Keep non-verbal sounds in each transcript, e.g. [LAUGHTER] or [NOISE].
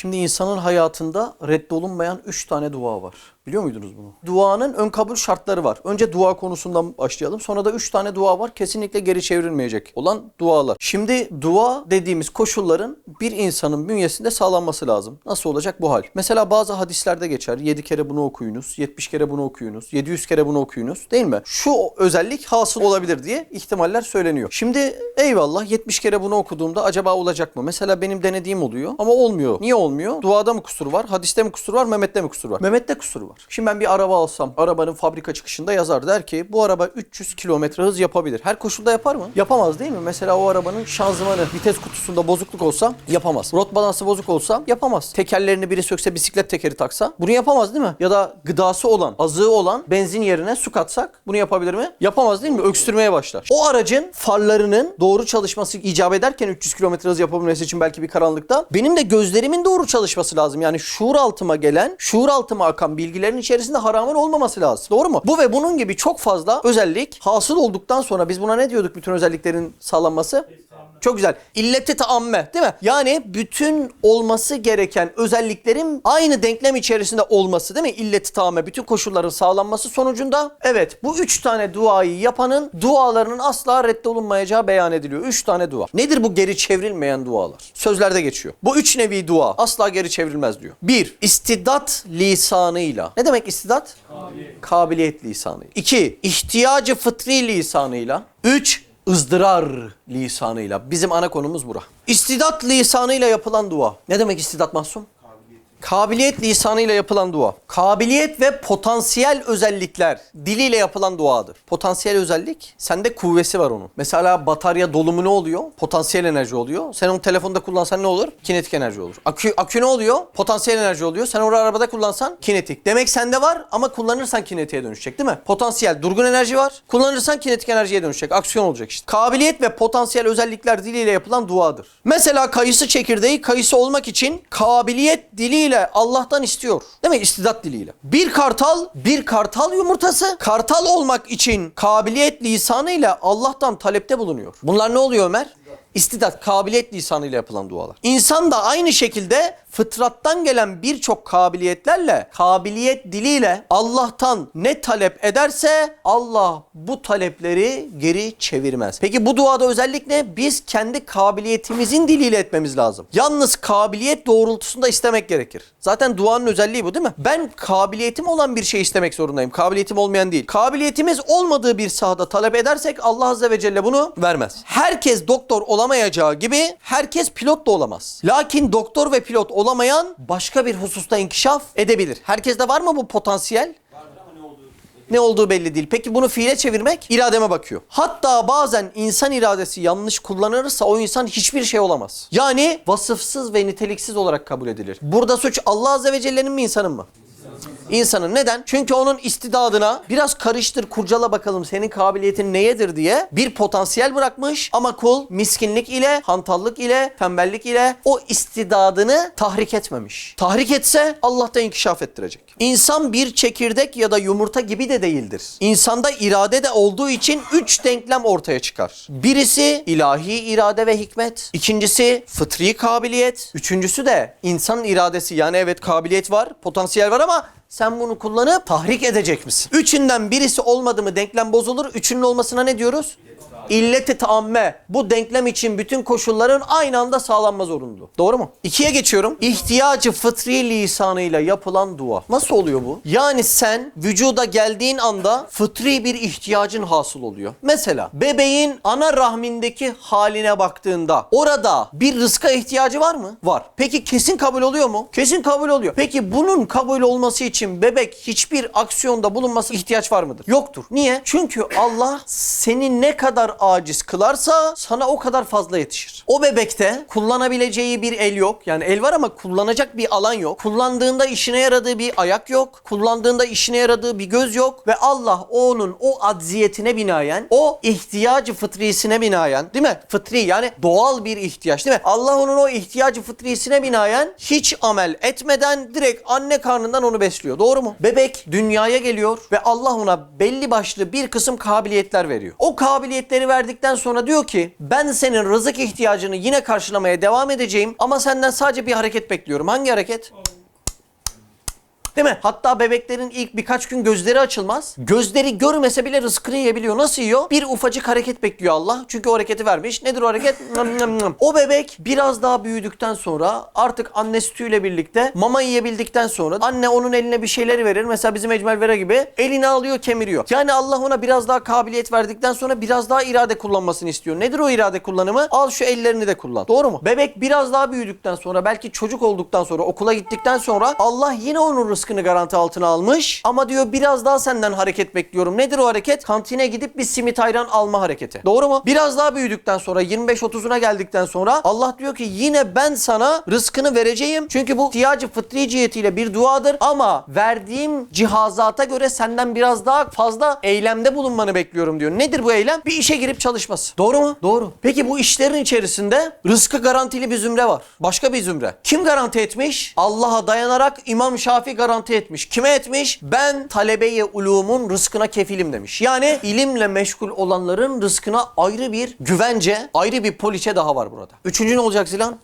Şimdi insanın hayatında reddolunmayan 3 tane dua var. Biliyor muydunuz bunu? Duanın ön kabul şartları var. Önce dua konusundan başlayalım. Sonra da 3 tane dua var. Kesinlikle geri çevrilmeyecek olan dualar. Şimdi dua dediğimiz koşulların bir insanın bünyesinde sağlanması lazım. Nasıl olacak bu hal? Mesela bazı hadislerde geçer. 7 kere bunu okuyunuz, 70 kere bunu okuyunuz, 700 kere bunu okuyunuz. Değil mi? Şu özellik hasıl olabilir diye ihtimaller söyleniyor. Şimdi eyvallah 70 kere bunu okuduğumda acaba olacak mı? Mesela benim denediğim oluyor ama olmuyor. Niye olmuyor? Duada mı kusur var? Hadiste mi kusur var? Mehmet'te mi kusur var? Mehmet'te kusur var. Şimdi ben bir araba alsam, arabanın fabrika çıkışında yazar der ki bu araba 300 kilometre hız yapabilir. Her koşulda yapar mı? Yapamaz değil mi? Mesela o arabanın şanzımanı, vites kutusunda bozukluk olsa yapamaz. Rot balansı bozuk olsa yapamaz. Tekerlerini biri sökse, bisiklet tekeri taksa bunu yapamaz değil mi? Ya da gıdası olan, azığı olan benzin yerine su katsak bunu yapabilir mi? Yapamaz değil mi? Öksürmeye başlar. O aracın farlarının doğru çalışması icap ederken 300 kilometre hız yapabilmesi için belki bir karanlıkta benim de gözlerimin doğru çalışması lazım. Yani şuur altıma gelen, şuur altıma akan bilgilerin içerisinde haramın olmaması lazım. Doğru mu? Bu ve bunun gibi çok fazla özellik hasıl olduktan sonra biz buna ne diyorduk bütün özelliklerin sağlanması? Çok güzel. İlleti taamme değil mi? Yani bütün olması gereken özelliklerin aynı denklem içerisinde olması değil mi? İlleti taamme bütün koşulların sağlanması sonucunda evet bu üç tane duayı yapanın dualarının asla reddolunmayacağı beyan ediliyor. Üç tane dua. Nedir bu geri çevrilmeyen dualar? Sözlerde geçiyor. Bu üç nevi dua asla geri çevrilmez diyor. Bir, istidat lisanıyla. Ne demek istidat? Kabiliyet. Kabiliyet lisanıyla. İki, ihtiyacı fıtri lisanıyla. Üç, ızdırar lisanıyla. Bizim ana konumuz bura. İstidat lisanıyla yapılan dua. Ne demek istidat mahsum? Kabiliyet lisanıyla yapılan dua. Kabiliyet ve potansiyel özellikler diliyle yapılan duadır. Potansiyel özellik sende kuvvesi var onun. Mesela batarya dolumu ne oluyor? Potansiyel enerji oluyor. Sen onu telefonda kullansan ne olur? Kinetik enerji olur. Akü, akü ne oluyor? Potansiyel enerji oluyor. Sen onu arabada kullansan kinetik. Demek sende var ama kullanırsan kinetiğe dönüşecek değil mi? Potansiyel durgun enerji var. Kullanırsan kinetik enerjiye dönüşecek. Aksiyon olacak işte. Kabiliyet ve potansiyel özellikler diliyle yapılan duadır. Mesela kayısı çekirdeği kayısı olmak için kabiliyet diliyle Allah'tan istiyor. Değil mi? İstidat diliyle. Bir kartal, bir kartal yumurtası kartal olmak için kabiliyet lisanıyla Allah'tan talepte bulunuyor. Bunlar ne oluyor Ömer? İstidat, kabiliyet lisanıyla yapılan dualar. İnsan da aynı şekilde fıtrattan gelen birçok kabiliyetlerle, kabiliyet diliyle Allah'tan ne talep ederse Allah bu talepleri geri çevirmez. Peki bu duada özellik ne? Biz kendi kabiliyetimizin diliyle etmemiz lazım. Yalnız kabiliyet doğrultusunda istemek gerekir. Zaten duanın özelliği bu değil mi? Ben kabiliyetim olan bir şey istemek zorundayım. Kabiliyetim olmayan değil. Kabiliyetimiz olmadığı bir sahada talep edersek Allah Azze ve Celle bunu vermez. Herkes doktor olamayacağı gibi herkes pilot da olamaz. Lakin doktor ve pilot olamayan başka bir hususta inkişaf edebilir. Herkeste var mı bu potansiyel? Ne olduğu belli değil. Peki bunu fiile çevirmek irademe bakıyor. Hatta bazen insan iradesi yanlış kullanılırsa o insan hiçbir şey olamaz. Yani vasıfsız ve niteliksiz olarak kabul edilir. Burada suç Allah Azze ve Celle'nin mi insanın mı? İnsanın. Neden? Çünkü onun istidadına biraz karıştır, kurcala bakalım senin kabiliyetin neyedir diye bir potansiyel bırakmış ama kul miskinlik ile, hantallık ile, tembellik ile o istidadını tahrik etmemiş. Tahrik etse Allah da inkişaf ettirecek. İnsan bir çekirdek ya da yumurta gibi de değildir. İnsanda irade de olduğu için üç denklem ortaya çıkar. Birisi ilahi irade ve hikmet. İkincisi fıtri kabiliyet. Üçüncüsü de insanın iradesi. Yani evet kabiliyet var, potansiyel var ama sen bunu kullanıp tahrik edecek misin? Üçünden birisi olmadı mı denklem bozulur. Üçünün olmasına ne diyoruz? İlleti taamme. Bu denklem için bütün koşulların aynı anda sağlanma zorunlu. Doğru mu? İkiye geçiyorum. İhtiyacı fıtri lisanıyla yapılan dua. Nasıl oluyor bu? Yani sen vücuda geldiğin anda fıtri bir ihtiyacın hasıl oluyor. Mesela bebeğin ana rahmindeki haline baktığında orada bir rızka ihtiyacı var mı? Var. Peki kesin kabul oluyor mu? Kesin kabul oluyor. Peki bunun kabul olması için bebek hiçbir aksiyonda bulunması ihtiyaç var mıdır? Yoktur. Niye? Çünkü Allah seni ne kadar aciz kılarsa sana o kadar fazla yetişir. O bebekte kullanabileceği bir el yok. Yani el var ama kullanacak bir alan yok. Kullandığında işine yaradığı bir ayak yok. Kullandığında işine yaradığı bir göz yok. Ve Allah onun o acziyetine binaen, o ihtiyacı fıtrisine binaen değil mi? Fıtri yani doğal bir ihtiyaç değil mi? Allah onun o ihtiyacı fıtrisine binaen hiç amel etmeden direkt anne karnından onu besliyor. Doğru mu? Bebek dünyaya geliyor ve Allah ona belli başlı bir kısım kabiliyetler veriyor. O kabiliyetleri verdikten sonra diyor ki ben senin rızık ihtiyacını yine karşılamaya devam edeceğim ama senden sadece bir hareket bekliyorum. Hangi hareket? Değil mi? Hatta bebeklerin ilk birkaç gün gözleri açılmaz. Gözleri görmese bile rızkını yiyebiliyor. Nasıl yiyor? Bir ufacık hareket bekliyor Allah. Çünkü o hareketi vermiş. Nedir o hareket? [LAUGHS] O bebek biraz daha büyüdükten sonra artık anne sütüyle birlikte mama yiyebildikten sonra anne onun eline bir şeyleri verir. Mesela bizim Ecmel Vera gibi elini alıyor kemiriyor. Yani Allah ona biraz daha kabiliyet verdikten sonra biraz daha irade kullanmasını istiyor. Nedir o irade kullanımı? Al şu ellerini de kullan. Doğru mu? Bebek biraz daha büyüdükten sonra belki çocuk olduktan sonra okula gittikten sonra Allah yine onun rızkını garanti altına almış. Ama diyor biraz daha senden hareket bekliyorum. Nedir o hareket? Kantine gidip bir simit ayran alma hareketi. Doğru mu? Biraz daha büyüdükten sonra 25-30'una geldikten sonra Allah diyor ki yine ben sana rızkını vereceğim. Çünkü bu ihtiyacı fıtri cihetiyle bir duadır ama verdiğim cihazata göre senden biraz daha fazla eylemde bulunmanı bekliyorum diyor. Nedir bu eylem? Bir işe girip çalışması. Doğru mu? Doğru. Peki bu işlerin içerisinde rızkı garantili bir zümre var. Başka bir zümre. Kim garanti etmiş? Allah'a dayanarak İmam Şafii garanti etmiş. Kime etmiş? Ben talebeye ulumun rızkına kefilim demiş. Yani ilimle meşgul olanların rızkına ayrı bir güvence, ayrı bir poliçe daha var burada. Üçüncü ne olacak Zilan?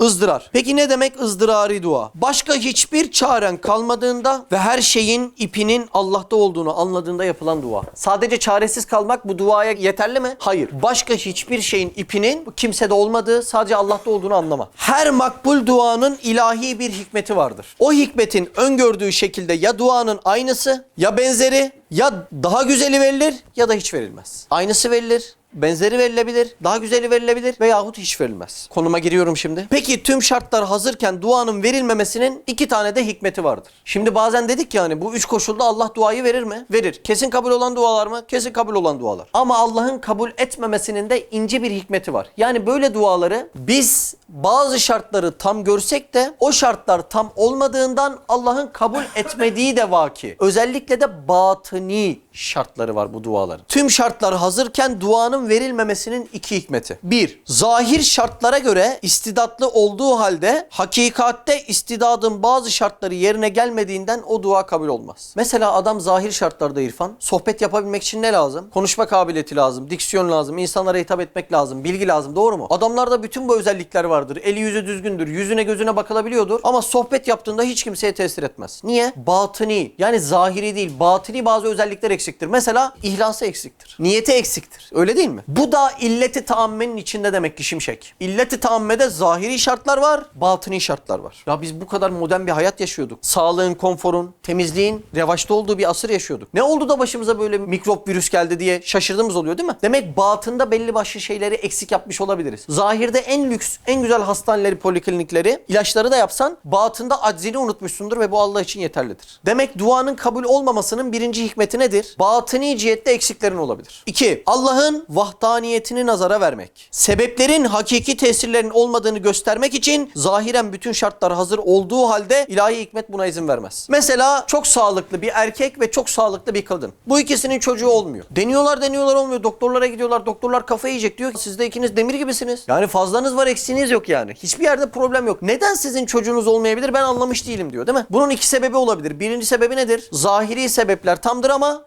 Izdırar. Peki ne demek ızdırari dua? Başka hiçbir çaren kalmadığında ve her şeyin ipinin Allah'ta olduğunu anladığında yapılan dua. Sadece çaresiz kalmak bu duaya yeterli mi? Hayır. Başka hiçbir şeyin ipinin kimsede olmadığı, sadece Allah'ta olduğunu anlama. Her makbul duanın ilahi bir hikmeti vardır. O hikmetin öngördüğü şekilde ya duanın aynısı ya benzeri ya daha güzeli verilir ya da hiç verilmez. Aynısı verilir, benzeri verilebilir, daha güzeli verilebilir veyahut hiç verilmez. Konuma giriyorum şimdi. Peki tüm şartlar hazırken duanın verilmemesinin iki tane de hikmeti vardır. Şimdi bazen dedik ya hani bu üç koşulda Allah duayı verir mi? Verir. Kesin kabul olan dualar mı? Kesin kabul olan dualar. Ama Allah'ın kabul etmemesinin de ince bir hikmeti var. Yani böyle duaları biz bazı şartları tam görsek de o şartlar tam olmadığından Allah'ın kabul [LAUGHS] etmediği de vaki. Özellikle de batıni şartları var bu duaların. Tüm şartlar hazırken duanın verilmemesinin iki hikmeti. Bir, zahir şartlara göre istidatlı olduğu halde hakikatte istidadın bazı şartları yerine gelmediğinden o dua kabul olmaz. Mesela adam zahir şartlarda irfan, sohbet yapabilmek için ne lazım? Konuşma kabiliyeti lazım, diksiyon lazım, insanlara hitap etmek lazım, bilgi lazım doğru mu? Adamlarda bütün bu özellikler vardır. Eli yüzü düzgündür, yüzüne gözüne bakılabiliyordur ama sohbet yaptığında hiç kimseye tesir etmez. Niye? Batıni yani zahiri değil, batıni bazı özellikler eksiktir. Mesela ihlası eksiktir. Niyeti eksiktir. Öyle değil mi? Bu da illeti taammenin içinde demek ki şimşek. İlleti taammede zahiri şartlar var, batıni şartlar var. Ya biz bu kadar modern bir hayat yaşıyorduk. Sağlığın, konforun, temizliğin revaçta olduğu bir asır yaşıyorduk. Ne oldu da başımıza böyle mikrop virüs geldi diye şaşırdığımız oluyor değil mi? Demek batında belli başlı şeyleri eksik yapmış olabiliriz. Zahirde en lüks, en güzel hastaneleri, poliklinikleri, ilaçları da yapsan batında aczini unutmuşsundur ve bu Allah için yeterlidir. Demek duanın kabul olmamasının birinci hikmeti nedir? Batıni cihette eksiklerin olabilir. İki, Allah'ın vahdaniyetini nazara vermek. Sebeplerin hakiki tesirlerin olmadığını göstermek için zahiren bütün şartlar hazır olduğu halde ilahi hikmet buna izin vermez. Mesela çok sağlıklı bir erkek ve çok sağlıklı bir kadın. Bu ikisinin çocuğu olmuyor. Deniyorlar deniyorlar olmuyor. Doktorlara gidiyorlar. Doktorlar kafayı yiyecek diyor ki siz de ikiniz demir gibisiniz. Yani fazlanız var eksiğiniz yok yani. Hiçbir yerde problem yok. Neden sizin çocuğunuz olmayabilir ben anlamış değilim diyor değil mi? Bunun iki sebebi olabilir. Birinci sebebi nedir? Zahiri sebepler tamdır ama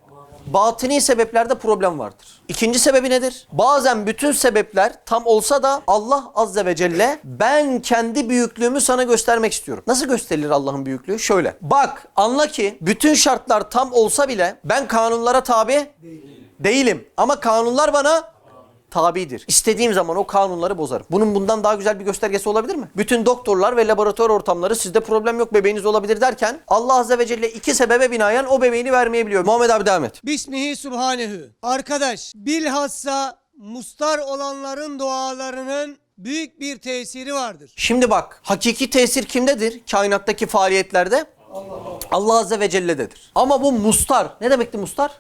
batini sebeplerde problem vardır. İkinci sebebi nedir? Bazen bütün sebepler tam olsa da Allah Azze ve Celle ben kendi büyüklüğümü sana göstermek istiyorum. Nasıl gösterilir Allah'ın büyüklüğü? Şöyle. Bak anla ki bütün şartlar tam olsa bile ben kanunlara tabi değilim. Ama kanunlar bana tabidir. İstediğim zaman o kanunları bozarım. Bunun bundan daha güzel bir göstergesi olabilir mi? Bütün doktorlar ve laboratuvar ortamları sizde problem yok bebeğiniz olabilir derken Allah Azze ve Celle iki sebebe binaen o bebeğini vermeyebiliyor. Muhammed abi devam et. Bismihi Subhanehu. Arkadaş bilhassa mustar olanların dualarının büyük bir tesiri vardır. Şimdi bak hakiki tesir kimdedir? Kainattaki faaliyetlerde? Allah Azze ve Celle'dedir. Ama bu mustar. Ne demekti mustar?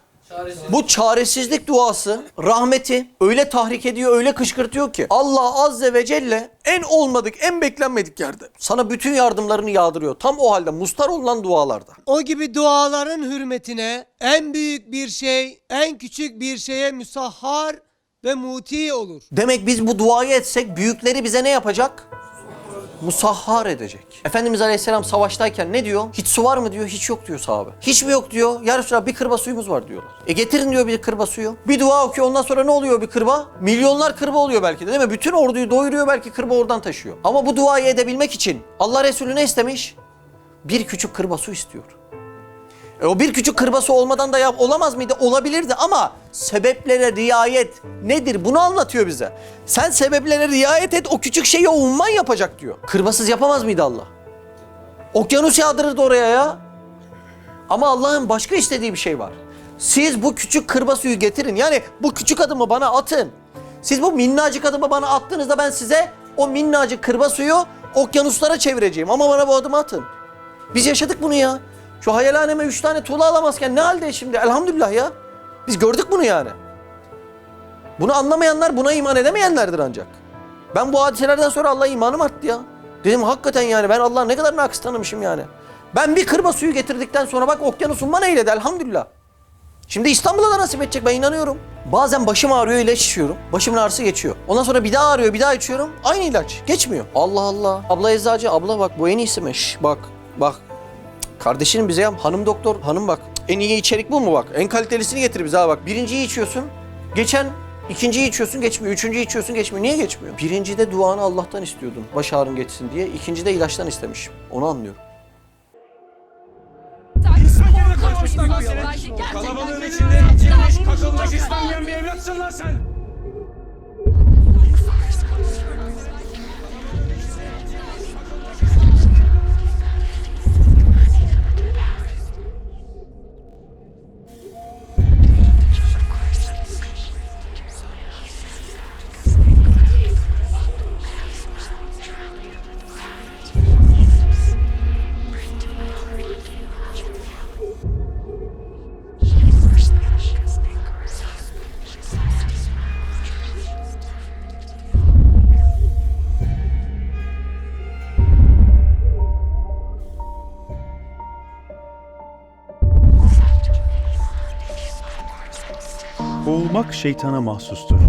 Bu çaresizlik duası, rahmeti öyle tahrik ediyor, öyle kışkırtıyor ki Allah Azze ve Celle en olmadık, en beklenmedik yerde sana bütün yardımlarını yağdırıyor. Tam o halde mustar olunan dualarda. O gibi duaların hürmetine en büyük bir şey, en küçük bir şeye müsahhar ve muti olur. Demek biz bu duayı etsek büyükleri bize ne yapacak? Musahhar edecek. Efendimiz Aleyhisselam savaştayken ne diyor? Hiç su var mı diyor, hiç yok diyor sahabe. Hiç mi yok diyor, ya Resulallah bir kırba suyumuz var diyorlar. E getirin diyor bir kırba suyu. Bir dua okuyor ondan sonra ne oluyor bir kırba? Milyonlar kırba oluyor belki de değil mi? Bütün orduyu doyuruyor belki kırba oradan taşıyor. Ama bu duayı edebilmek için Allah Resulü ne istemiş? Bir küçük kırba su istiyor. E o bir küçük kırbası olmadan da yap olamaz mıydı? Olabilirdi ama sebeplere riayet nedir? Bunu anlatıyor bize. Sen sebeplere riayet et o küçük şeyi umman yapacak diyor. Kırbasız yapamaz mıydı Allah? Okyanus yağdırırdı oraya ya. Ama Allah'ın başka istediği bir şey var. Siz bu küçük kırba suyu getirin. Yani bu küçük adımı bana atın. Siz bu minnacık adımı bana attığınızda ben size o minnacık kırba suyu okyanuslara çevireceğim. Ama bana bu adımı atın. Biz yaşadık bunu ya. Şu hayalhaneme üç tane tuğla alamazken ne halde şimdi? Elhamdülillah ya. Biz gördük bunu yani. Bunu anlamayanlar buna iman edemeyenlerdir ancak. Ben bu hadiselerden sonra Allah'a imanım arttı ya. Dedim hakikaten yani ben Allah'a ne kadar nakıs tanımışım yani. Ben bir kırba suyu getirdikten sonra bak okyanusun bana eyledi elhamdülillah. Şimdi İstanbul'a da nasip edecek ben inanıyorum. Bazen başım ağrıyor ilaç içiyorum. Başımın ağrısı geçiyor. Ondan sonra bir daha ağrıyor bir daha içiyorum. Aynı ilaç. Geçmiyor. Allah Allah. Abla eczacı abla bak bu en iyisiymiş. Bak bak. Kardeşinin bize yap. Hanım doktor hanım bak. En iyi içerik bu mu bak. En kalitelisini getir bize ha bak. Birinciyi içiyorsun. Geçen ikinciyi içiyorsun geçmiyor. Üçüncüyü içiyorsun geçmiyor. Niye geçmiyor? Birincide duanı Allah'tan istiyordun. Baş ağrın geçsin diye. İkincide ilaçtan istemişim. Onu anlıyorum. Kalabalığın içinde girmiş kakılmış İspanyol bir evlatsın lan sen. Boğulmak şeytana mahsustur.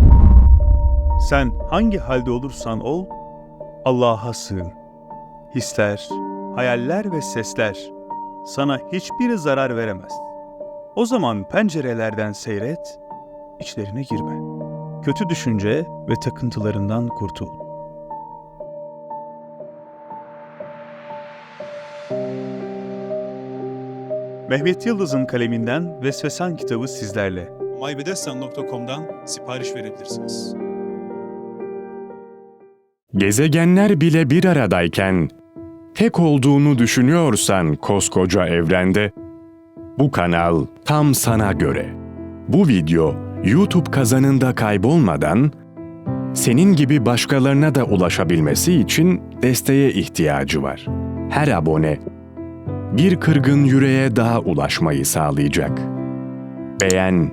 Sen hangi halde olursan ol, Allah'a sığın. Hisler, hayaller ve sesler sana hiçbir zarar veremez. O zaman pencerelerden seyret, içlerine girme. Kötü düşünce ve takıntılarından kurtul. Mehmet Yıldız'ın kaleminden Vesvesan kitabı sizlerle. myvedestan.com'dan sipariş verebilirsiniz. Gezegenler bile bir aradayken, tek olduğunu düşünüyorsan koskoca evrende, bu kanal tam sana göre. Bu video YouTube kazanında kaybolmadan, senin gibi başkalarına da ulaşabilmesi için desteğe ihtiyacı var. Her abone, bir kırgın yüreğe daha ulaşmayı sağlayacak. Beğen,